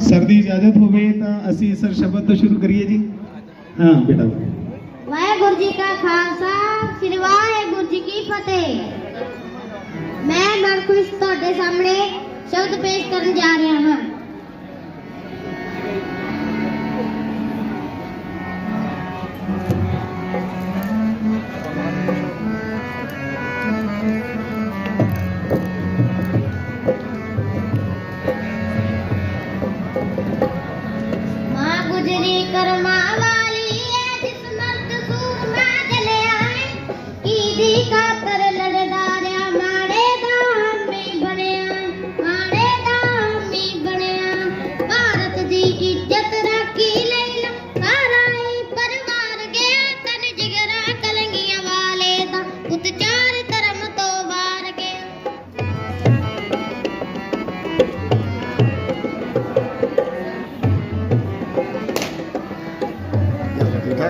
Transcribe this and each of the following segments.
Sir ਦੀ ਇਜਾਜ਼ਤ ਹੋਵੇ ਤਾਂ ਅਸੀਂ ਸਰ ਸ਼ਬਦ ਤੋਂ ਸ਼ੁਰੂ ਕਰੀਏ ਜੀ। ਹਾਂ, ਬੇਟਾ। ਵਾਹਿਗੁਰੂ ਜੀ ਕਾ ਖਾਲਸਾ, ਸ੍ਰੀ ਵਾਹਿਗੁਰੂ ਜੀ ਕੀ ਫਤਿਹ। ਮੈਂ ਮਰਕੁਸ਼ ਤੁਹਾਡੇ ਸਾਹਮਣੇ ਸ਼ਬਦ ਪੇਸ਼ ਕਰਨ ਜਾ ਰਿਹਾ ਹਾਂ।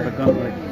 the company.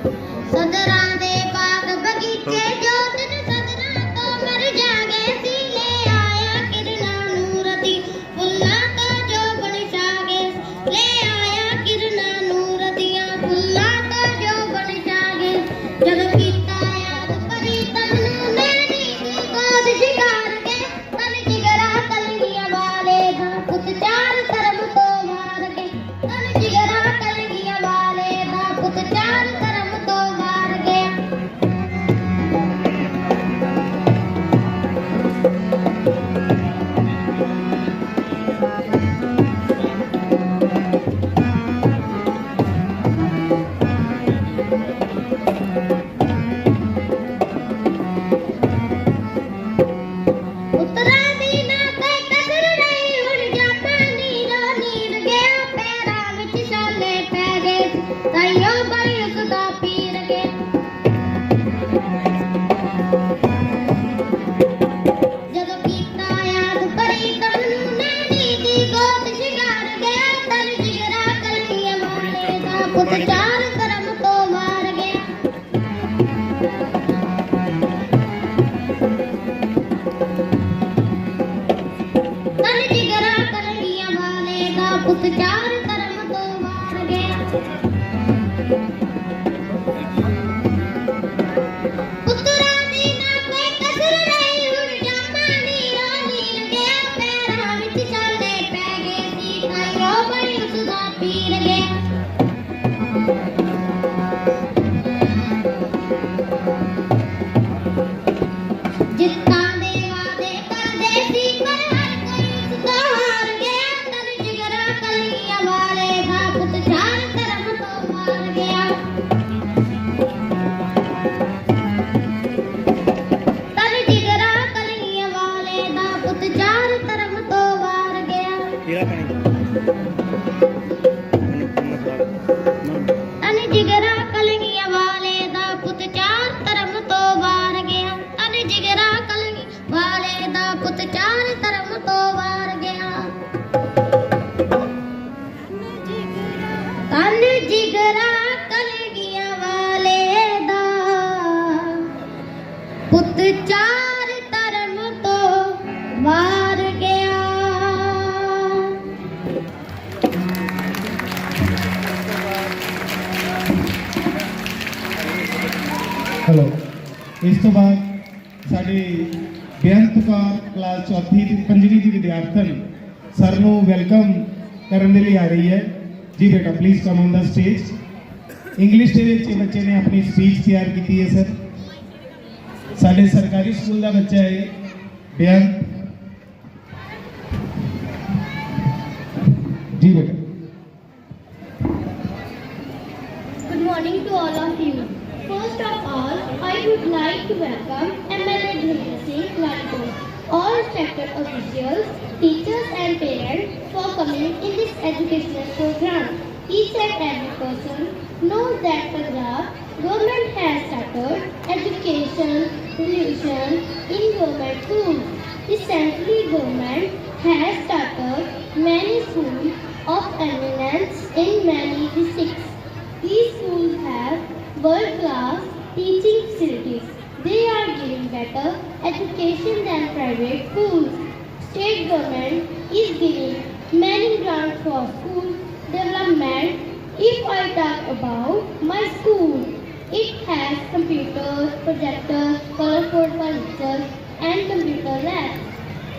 ਵਾਲੇ ਦਾ ਪੁੱਤ ਤਨ ਜਿਗਰਾ ਕਲੀਆਂ ਵਾਲੇ ਦਾ ਪੁੱਤ ਚਾਰ ਧਰਮ ਤੋਂ ਮਾਰ ਗਿਆ ਹੈਲੋ ਇਸ ਤੋਂ ਬਾਅਦ ਸਾਡੇ ਬੇਅੰਤ ਕੌਰ ਕਲਾਸ ਚੌਥੀ ਦੀ ਪੰਜਵੀਂ ਦੀ ਵਿਦਿਆਰਥਣ ਸਰ ਨੂੰ ਵੈਲਕਮ ਕਰਨ ਦੇ ਲਈ ਆ ਰਹੀ ਹੈ ਜੀ ਬੇਟਾ please come on the stage English ਦੇ ਵਿੱਚ ਇਹ ਬੱਚੇ ਨੇ ਆਪਣੀ ਸਪੀਚ ਤਿਆਰ ਕੀਤੀ ਹੈ ਸਰ ਸਾਡੇ ਸਰਕਾਰੀ ਸਕੂਲ ਦਾ ਬੱਚਾ ਹੈ ਇਹ, ਬੇਅੰਤ ਜੀ ਬੇਟਾ Good morning to all of you. First of all, I would like to welcome MLA Dhirendra Singh Lanpur, all respected officials, teachers and parents coming in this educational program. Each and every person knows that Punjab government has started education revolution in government schools. Recently, government has started many schools of eminence in many districts. These schools have world-class teaching facilities. They are giving better education than private schools. State government is giving many grants for school development. If I talk about my school, it has computers, projectors, colorful furniture, and computer labs.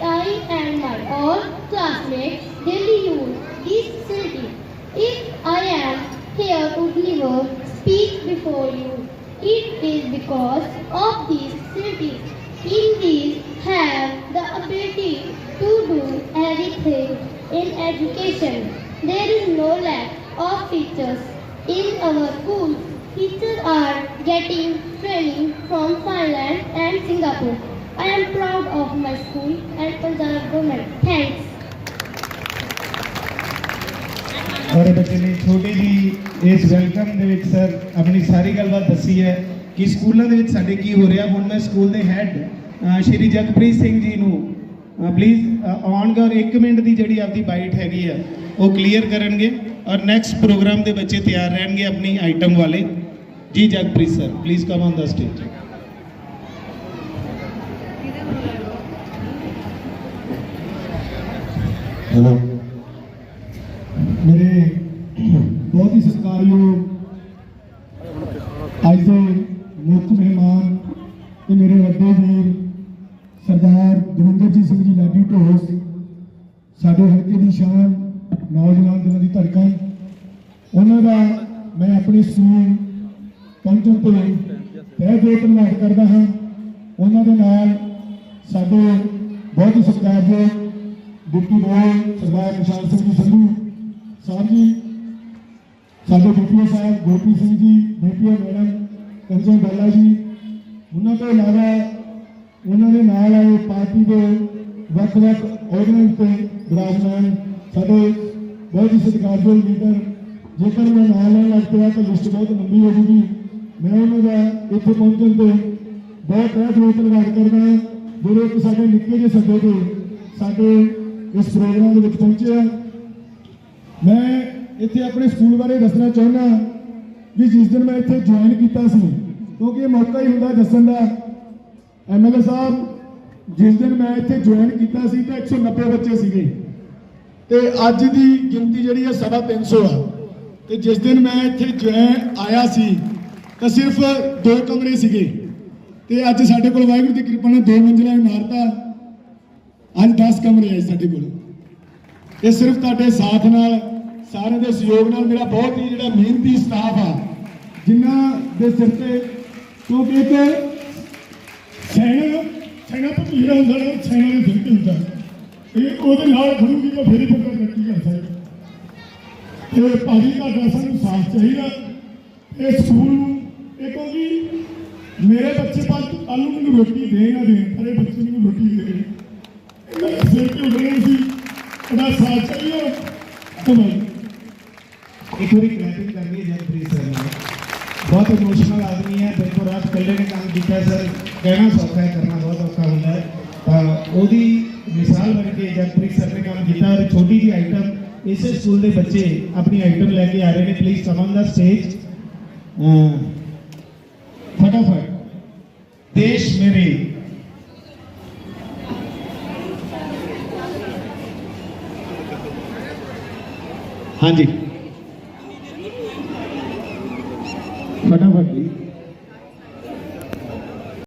I and my all classmates daily use this facility. If I am here to deliver speech before you, it is because of these There is no lack of teachers in our schools. Teachers are getting training from Finland and Singapore. I am proud of my school and Punjab government. Thanks. ਔਰ ਬੱਚੇ ਨੇ ਛੋਟੀ ਜੀ ਇਸ welcome ਦੇ ਵਿੱਚ sir ਆਪਣੀ ਸਾਰੀ ਗੱਲਬਾਤ ਦੱਸੀ ਹੈ ਕਿ ਸਕੂਲਾਂ ਦੇ ਵਿੱਚ ਸਾਡੇ ਕੀ ਹੋ ਰਿਹਾ ਹੁਣ ਮੈਂ ਸਕੂਲ ਦੇ ਹੈੱਡ ਸ਼੍ਰੀ ਜਗਪ੍ਰੀਤ ਸਿੰਘ ਜੀ ਨੂੰ ਪਲੀਜ਼ ਆਨਗਾ ਔਰ 1 ਮਿੰਟ ਦੀ ਜਿਹੜੀ ਆਪਦੀ ਬਾਈਟ ਹੈਗੀ ਆ ਉਹ ਕਲੀਅਰ ਕਰਨਗੇ। ਔਰ ਨੈਕਸਟ ਪ੍ਰੋਗਰਾਮ ਦੇ ਬੱਚੇ ਤਿਆਰ ਰਹਿਣਗੇ ਆਪਣੀ ਆਈਟਮ ਵਾਲੇ। ਜੀ Jagpreet sir please come on the stage hello ਮੇਰੇ ਬਹੁਤ ਹੀ ਸਤਿਕਾਰਯੋਗ ਅੱਜ ਦੇ ਮੁੱਖ ਮਹਿਮਾਨ ਤੇ ਮੇਰੇ ਵੱਡੇ ਵੀਰ ਦਵਿੰਦਰਜੀਤ ਸਿੰਘ ਜੀ ਲਾਡੀ ਢੋਸ ਸਾਡੇ ਹਲਕੇ ਦੀ ਸ਼ਾਨ, ਨੌਜਵਾਨ ਦਿਨਾਂ ਦੀ ਧੜਕਣ। ਉਹਨਾਂ ਦਾ ਮੈਂ ਆਪਣੇ ਸਕੂਲ ਪਹੁੰਚਣ ਤੋਂ ਤਹਿ ਦਿਲ ਧੰਨਵਾਦ ਕਰਦਾ ਹਾਂ। ਉਹਨਾਂ ਦੇ ਨਾਲ ਸਾਡੇ ਬਹੁਤ ਹੀ ਸਤਿਕਾਰਯੋਗ ਡਿਪਟੀ ਮੇਅਰ ਸਰਦਾਰ ਨਿਸ਼ਾਨ ਸਿੰਘ ਜੀ ਸੰਧੂ ਸਾਹਿਬ ਜੀ, ਸਾਡੇ ਡਿਪਟੀ ਸਾਹਿਬ ਗੋਪੀ ਸਿੰਘ ਜੀ, ਡਿਪਟੀ ਮੈਡਮ ਕੰਜਨ ਬੱਲਾ ਜੀ। ਉਹਨਾਂ ਤੋਂ ਇਲਾਵਾ ਉਹਨਾਂ ਦੇ ਨਾਲ ਆਏ ਪਾਰਟੀ ਦੇ ਵੱਖ-ਵੱਖ ਅਹੁਦਿਆਂ ਤੇ ਵਿਰਾਜਮਾਨ ਸਾਡੇ ਬਹੁਤ ਹੀ ਸਤਿਕਾਰਯੋਗ ਲੀਡਰ ਜੇਕਰ ਮੈਂ ਨਾਂ ਲੈਣ ਲੱਗ ਪਿਆ ਤਾਂ ਲਿਸਟ ਬਹੁਤ ਲੰਬੀ ਹੋ ਜੂਗੀ ਮੈਂ ਉਹਨਾਂ ਦਾ ਇੱਥੇ ਪਹੁੰਚਣ ਤੇ ਬਹੁਤ ਬਹੁਤ ਬਹੁਤ ਧੰਨਵਾਦ ਕਰਦਾ ਹਾਂ ਜਿਹੜੇ ਇੱਕ ਸਾਡੇ ਨਿੱਕੇ ਜਿਹੇ ਸੱਦੇ ਤੇ ਸਾਡੇ ਇਸ ਪ੍ਰੋਗਰਾਮ ਦੇ ਵਿੱਚ ਪਹੁੰਚੇ ਆ ਮੈਂ ਇੱਥੇ ਆਪਣੇ ਸਕੂਲ ਬਾਰੇ ਦੱਸਣਾ ਚਾਹੁੰਦਾ ਵੀ ਜਿਸ ਦਿਨ ਮੈਂ ਇੱਥੇ ਜੁਆਇਨ ਕੀਤਾ ਸੀ ਕਿਉਂਕਿ ਇਹ ਮੌਕਾ ਹੀ ਹੁੰਦਾ ਦੱਸਣ ਦਾ ਐਮਐਲਏ ਸਾਹਿਬ, ਜਿਸ ਦਿਨ ਮੈਂ ਇੱਥੇ ਜੁਆਇਨ ਕੀਤਾ ਸੀ ਤਾਂ 190 ਬੱਚੇ ਸੀਗੇ। ਤੇ ਅੱਜ ਦੀ ਗਿਣਤੀ ਜਿਹੜੀ ਹੈ ਸਵਾ 300 ਆ। ਤੇ ਜਿਸ ਦਿਨ ਮੈਂ ਇੱਥੇ ਜੁਆਇਨ ਆਇਆ ਸੀ, ਤਾਂ ਸਿਰਫ ਦੋ ਕਮਰੇ ਸੀਗੇ। ਤੇ ਅੱਜ ਸਾਡੇ ਕੋਲ ਵਾਹਿਗੁਰੂ ਦੀ ਕਿਰਪਾ ਨਾਲ ਦੋ ਮੰਜ਼ਿਲਾ ਇਮਾਰਤ ਆ ਅੱਜ 10 ਕਮਰੇ ਆਏ ਸਾਡੇ ਕੋਲ। ਇਹ ਸਿਰਫ ਤੁਹਾਡੇ ਸਾਥ ਨਾਲ, ਸਾਰਿਆਂ ਦੇ ਸਹਿਯੋਗ ਨਾਲ ਮੇਰਾ ਬਹੁਤ ਹੀ ਜਿਹੜਾ ਮਿਹਨਤੀ ਸਟਾਫ ਆ, ਜਿਨ੍ਹਾਂ ਦੇ ਸਿਰ ਤੇ ਕਿਉਂਕਿ ਇੱਕ ਸੈਨਾ ਸੈਨਾ ਭਤੀਰਾ ਹੁੰਦਾ ਸੈਨਾ ਦੇ ਸਿਰ ਤੇ ਹੁੰਦਾ ਇਹ ਉਹਦੇ ਨਾਲ ਖੜੂਗੀ ਤਾਂ ਫੇਰ ਹੀ ਬੰਦਾ ਤਰੱਕੀ ਕਰ ਸਕਦਾ ਤੇ ਭਾਜੀ ਤੁਹਾਡਾ ਸਾਨੂੰ ਸਾਥ ਚਾਹੀਦਾ। ਇਹ ਸਕੂਲ ਨੂੰ ਇਹ ਕਿਉਂਕਿ ਮੇਰੇ ਬੱਚੇ ਪਰ ਕੱਲ ਨੂੰ ਮੈਨੂੰ ਰੋਟੀ ਦੇ ਨਾ ਦੇਣ, ਪਰ ਇਹ ਬੱਚੇ ਮੈਨੂੰ ਰੋਟੀ ਦੇ ਇਹਨਾਂ ਸਿਰ ਤੇ ਉੱਡਣਾ ਸੀ। ਉਹਦਾ ਸਾਥ ਚਾਹੀਦਾ। ਕਮਾਈ ਇੱਕ ਵਾਰੀ ਕਲੈਪਿੰਗ ਕਰਨੀ ਹੈ ਜਗਪ੍ਰੀਤ ਸਰ ਨੇ ਬਹੁਤ ਇਮੋਸ਼ਨਲ ਆਦਮੀ ਹੈ। ਦਿਨ ਰਾਤ ਇਕੱਲੇ ਨੇ ਕੰਮ ਕੀਤਾ ਸਰ ਕਹਿਣਾ ਸੌਖਾ ਹੈ, ਕਰਨਾ ਬਹੁਤ ਔਖਾ ਹੁੰਦਾ ਹੈ। ਤਾਂ ਉਹਦੀ ਮਿਸਾਲ ਬਣ ਕੇ ਜਗਪ੍ਰੀਤ ਸਰ ਨੇ ਕੰਮ ਕੀਤਾ ਔਰ ਛੋਟੀ ਜੀ ਆਈਟਮ ਇਸੇ ਸਕੂਲ ਦੇ ਬੱਚੇ ਆਪਣੀ ਆਈਟਮ ਲੈ ਕੇ ਆ ਰਹੇ ਨੇ please come on the stage ਫਟਾਫਟ। ਦੇਸ਼ ਮੇਰੇ। ਹਾਂਜੀ।